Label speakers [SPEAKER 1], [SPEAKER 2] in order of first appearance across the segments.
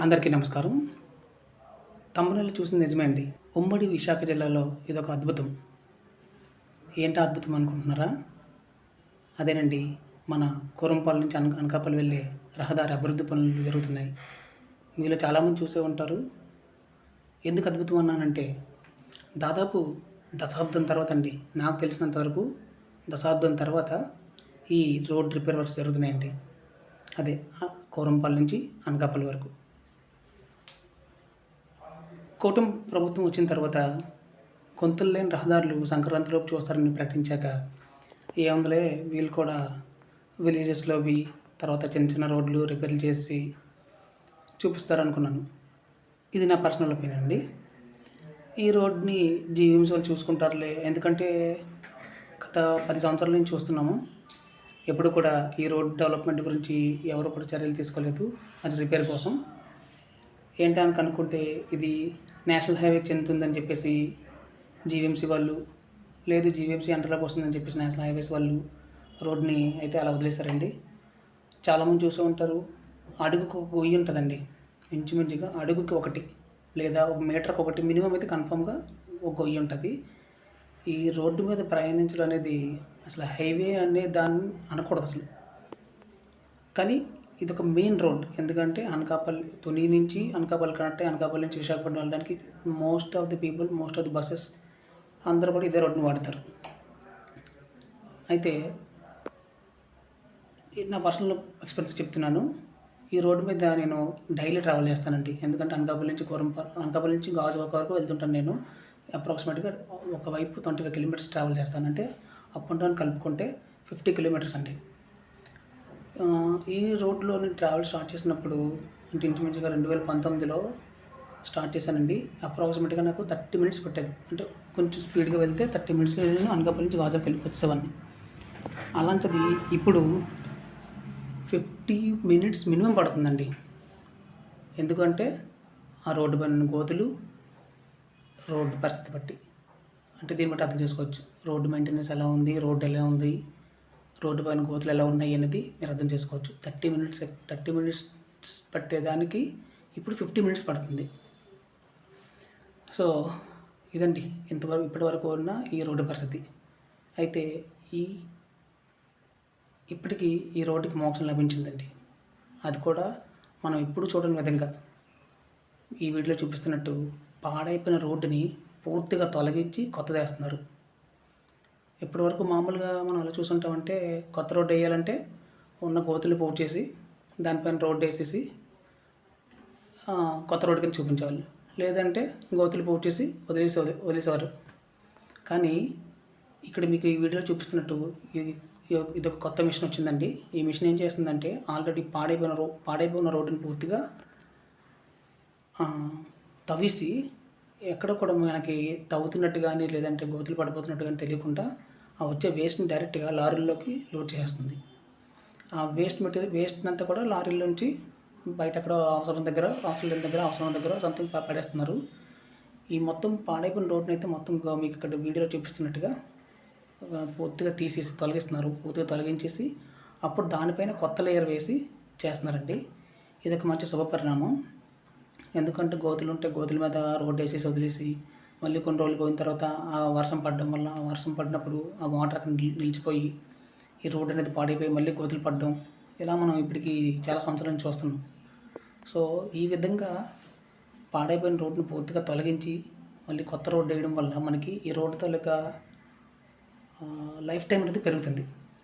[SPEAKER 1] అందరికీ నమస్కారం. తమ్ముళ్ళు చూసిన నిజమే అండి ఉమ్మడి విశాఖ జిల్లాలో ఇదొక అద్భుతం. ఏంటో అద్భుతం అనుకుంటున్నారా? అదేనండి మన కూరంపాల నుంచి అన అనకాపల్లి వెళ్ళే రహదారి అభివృద్ధి పనులు జరుగుతున్నాయి. మీలో చాలామంది చూసే ఉంటారు. ఎందుకు అద్భుతం అన్నానంటే దాదాపు దశాబ్దం తర్వాత అండి నాకు తెలిసినంత వరకు దశాబ్దం తర్వాత ఈ రోడ్ రిపేర్ వర్క్స్ జరుగుతున్నాయండి. అదే కోరంపల్లి నుంచి అనకాపల్లి వరకు. కూటమి ప్రభుత్వం వచ్చిన తర్వాత గొంతులు లేని రహదారులు సంక్రాంతిలోపు చూస్తారని ప్రకటించాక ఏముందలే వీళ్ళు కూడా విలేజెస్లోవి తర్వాత చిన్న చిన్న రోడ్లు రిపేర్లు చేసి చూపిస్తారు అనుకున్నాను ఇది నా పర్సనల్ ఒపీనియన్ అండి. ఈ రోడ్ని జీవించాలి వాళ్ళు చూసుకుంటారులే. ఎందుకంటే గత పది సంవత్సరాల నుంచి చూస్తున్నాము. ఎప్పుడు కూడా ఈ రోడ్ డెవలప్మెంట్ గురించి ఎవరు కూడా చర్యలు తీసుకోలేదు. అది రిపేర్ కోసం. ఏంటని కనుక్కుంటే ఇది నేషనల్ హైవేకి చెందుతుందని చెప్పేసి జీవీఎంసీ వాళ్ళు లేదు జీవీఎంసీ అంటర్లోకి వస్తుందని చెప్పేసి నేషనల్ హైవేస్ వాళ్ళు రోడ్ని అయితే అలా వదిలేశారండి. చాలామంది చూసే ఉంటారు అడుగుకు ఒక గొయ్యి ఉంటుందండి. ఇంచుమించుగా అడుగుకి ఒకటి లేదా ఒక మీటర్కి ఒకటి మినిమం అయితే కన్ఫామ్గా ఒక గొయ్యి ఉంటుంది. ఈ రోడ్డు మీద ప్రయాణించడం అనేది అసలు హైవే అనే దాన్ని అనకూడదు అసలు. కానీ ఇది ఒక మెయిన్ రోడ్ ఎందుకంటే అనకాపల్లి తుని నుంచి అనకాపల్లి కనెక్ట్ అయ్యి అనకాపల్లి నుంచి విశాఖపట్నం వెళ్ళడానికి most of the people most of the buses అందరూ కూడా ఇదే రోడ్ని వాడతారు. అయితే నా పర్సనల్ ఎక్స్పీరియన్స్ చెప్తున్నాను. ఈ రోడ్డు మీద నేను డైలీ ట్రావెల్ చేస్తానండి. ఎందుకంటే అనకాపల్లి నుంచి కోరంప అనకాపల్లి నుంచి గాజువాక వరకు వెళ్తుంటాను నేను. అప్రాక్సిమేట్గా ఒకవైపు ట్వంటీ ఫైవ్ కిలోమీటర్స్ ట్రావెల్ చేస్తానంటే అప్ అండ్ డౌన్ కలుపుకుంటే ఫిఫ్టీ కిలోమీటర్స్ అండి. ఈ రోడ్లో నేను ట్రావెల్ స్టార్ట్ చేసినప్పుడు అంటే ఇంచుమించుగా రెండు వేల పంతొమ్మిదిలో స్టార్ట్ చేశానండి. అప్రాక్సిమేట్గా నాకు థర్టీ మినిట్స్ పట్టేది. అంటే కొంచెం స్పీడ్గా వెళ్తే థర్టీ మినిట్స్కి నేను అనకాపల్లి నుంచి గాజాకి వెళ్ళి వచ్చేవాడిని. అలాంటిది ఇప్పుడు ఫిఫ్టీ మినిట్స్ మినిమం పడుతుందండి. ఎందుకంటే ఆ రోడ్డు పైన గోతులు రోడ్డు పరిస్థితి బట్టి. అంటే దీన్ని బట్టి అర్థం చేసుకోవచ్చు. రోడ్డు మెయింటెనెన్స్ ఎలా ఉంది? రోడ్డు ఎలా ఉంది? రోడ్డు పైన గోతులు ఎలా ఉన్నాయి అనేది మీరు అర్థం చేసుకోవచ్చు. థర్టీ మినిట్స్ థర్టీ మినిట్స్ పట్టేదానికి ఇప్పుడు ఫిఫ్టీ మినిట్స్ పడుతుంది. సో ఇదండి ఇంతవరకు ఇప్పటి వరకు ఉన్న ఈ రోడ్డు పరిస్థితి. అయితే ఈ ఇప్పటికీ ఈ రోడ్డుకి మోక్షం లభించిందండి. అది కూడా మనం ఎప్పుడు చూడని విధంగా ఈ వీడియోలో చూపిస్తున్నట్టు పాడైపోయిన రోడ్డుని పూర్తిగా తొలగించి కొత్తదేస్తున్నారు. ఇప్పటి వరకు మామూలుగా మనం ఎలా చూసుంటామంటే కొత్త రోడ్డు వేయాలంటే ఉన్న గోతులు పోగు చేసి దానిపైన రోడ్డు వేసేసి కొత్త రోడ్డు కింద చూపించేవాళ్ళు లేదంటే గోతులు పోగు చేసి వదిలేసి వదిలేసేవారు. కానీ ఇక్కడ మీకు ఈ వీడియో చూపిస్తున్నట్టు ఇది ఒక కొత్త మిషన్ వచ్చిందండి. ఈ మిషన్ ఏం చేస్తుందంటే ఆల్రెడీ పాడైపోయిన రో పాడైపోయిన రోడ్డుని పూర్తిగా తవ్విసి తవ్వేసి ఎక్కడ కూడా మనకి తవ్వుతున్నట్టు కానీ లేదంటే గోతులు పడిపోతున్నట్టు కానీ తెలియకుండా ఆ వచ్చే వేస్ట్ని డైరెక్ట్గా లారీల్లోకి లోడ్ చేస్తుంది. ఆ వేస్ట్ మెటీరియల్ వేస్ట్ అంతా కూడా లారీలోంచి బయట అక్కడ అవసరం దగ్గర అవసరం లేని దగ్గర అవసరం దగ్గర సంథింగ్ పడేస్తున్నారు. ఈ మొత్తం పాడైపోయిన రోడ్ని అయితే మొత్తం మీకు ఇక్కడ వీడియోలో చూపిస్తున్నట్టుగా పూర్తిగా తీసేసి తొలగిస్తున్నారు. పూర్తిగా తొలగించేసి అప్పుడు దానిపైన కొత్త లేయర్ వేసి చేస్తున్నారండి. ఇది ఒక మంచి శుభపరిణామం. ఎందుకంటే గోతులు ఉంటే గోతుల మీద రోడ్డు వేసేసి వదిలేసి మళ్ళీ కొన్ని రోజులు పోయిన తర్వాత ఆ వర్షం పడడం వల్ల ఆ వర్షం పడినప్పుడు ఆ వాటర్ అక్కడ నిల్- నిలిచిపోయి ఈ రోడ్డు అనేది పాడైపోయి మళ్ళీ గోతులు పడడం ఇలా మనం ఇప్పటికి చాలా సంవత్సరాల నుంచి చూస్తున్నాం. సో ఈ విధంగా పాడైపోయిన రోడ్డును పూర్తిగా తొలగించి మళ్ళీ కొత్త రోడ్డు వేయడం వల్ల మనకి ఈ రోడ్డు తాలూకా లైఫ్ టైం అనేది పెరుగుతుంది.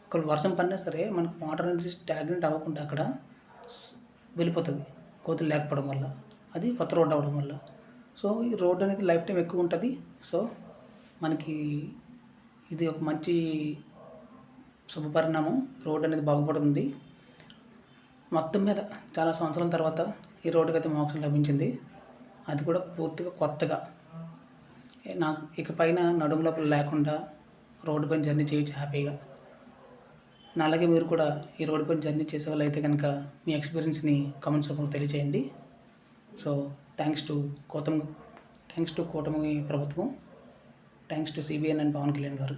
[SPEAKER 1] ఒకవేళ వర్షం పడినా సరే మనకు వాటర్ అనేది స్టాగ్నెంట్ అవ్వకుండా అక్కడ వెళ్ళిపోతుంది కోతులు లేకపోవడం వల్ల. అది కొత్త రోడ్డు అవ్వడం వల్ల. సో ఈ రోడ్ అనేది లైఫ్ టైం ఎక్కువ ఉంటుంది. సో మనకి ఇది ఒక మంచి శుభపరిణామం. రోడ్ అనేది బాగుపడుతుంది. మొత్తం మీద చాలా సంవత్సరాల తర్వాత ఈ రోడ్డుకి అయితే మోక్షం లభించింది. అది కూడా పూర్తిగా కొత్తగా. నాకు ఇక పైన నడుము లోపల లేకుండా రోడ్డు పైన జర్నీ చేయొచ్చు హ్యాపీగా. నా అలాగే మీరు కూడా ఈ రోడ్డు పైన జర్నీ చేసే వాళ్ళు అయితే కనుక మీ ఎక్స్పీరియన్స్ని కామెంట్స్ రూపంలో తెలియచేయండి. సో థ్యాంక్స్ టు కూటమి థ్యాంక్స్ టు కూటమి ప్రభుత్వం. Thanks to CBN and Pawan Kalyan garu.